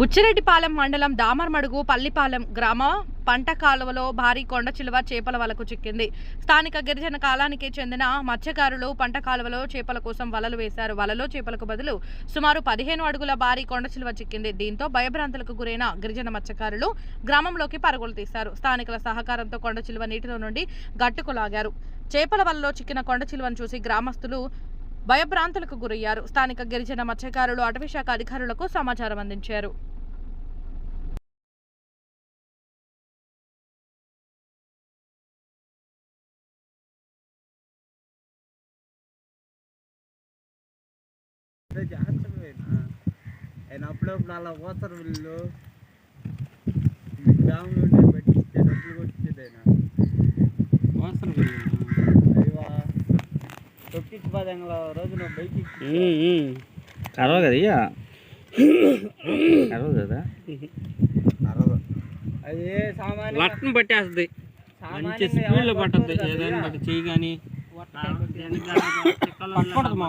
బుచ్చిరెడ్డిపాలెం మండలం దామర్మడుగు పల్లిపాలెం గ్రామ పంట కాలువలో భారీ కొండ చిలువ చేపల వలకు చిక్కింది. స్థానిక గిరిజన కాలానికి చెందిన మత్స్యకారులు పంట కాలువలో చేపల కోసం వలలు వేశారు. వలలో చేపలకు బదులు సుమారు పదిహేను అడుగుల భారీ కొండ చిలువ చిక్కింది. దీంతో భయభ్రాంతులకు గురైన గిరిజన మత్స్యకారులు గ్రామంలోకి పరుగులు తీశారు. స్థానికుల సహకారంతో కొండ చిలువ నీటిలో నుండి గట్టుకు లాగారు. చేపల వలలో చిక్కిన కొండ చిలువను చూసి గ్రామస్తులు భయభ్రాంతులకు గురయ్యారు. స్థానిక గిరిజన మత్స్యకారులు అటవీశాఖ అధికారులకు సమాచారం అందించారు. ఆయన అప్పుడప్పుడు అలా పోతారు వీళ్ళు. గ్రామం నుండి పెట్టిస్తే డబ్బులు కొట్టించేది ఆయన అయ్యవా తొక్కించి పదంగా రోజున బైక్ కరవ కదా ఇయ్య? కరవ కదా? అది సామాన్య లట్ను పట్టేస్తుంది. మంచి స్పీడ్లో పట్టద్దు. ఏదైనా చెయ్యి కానీ పట్టకూడదు మా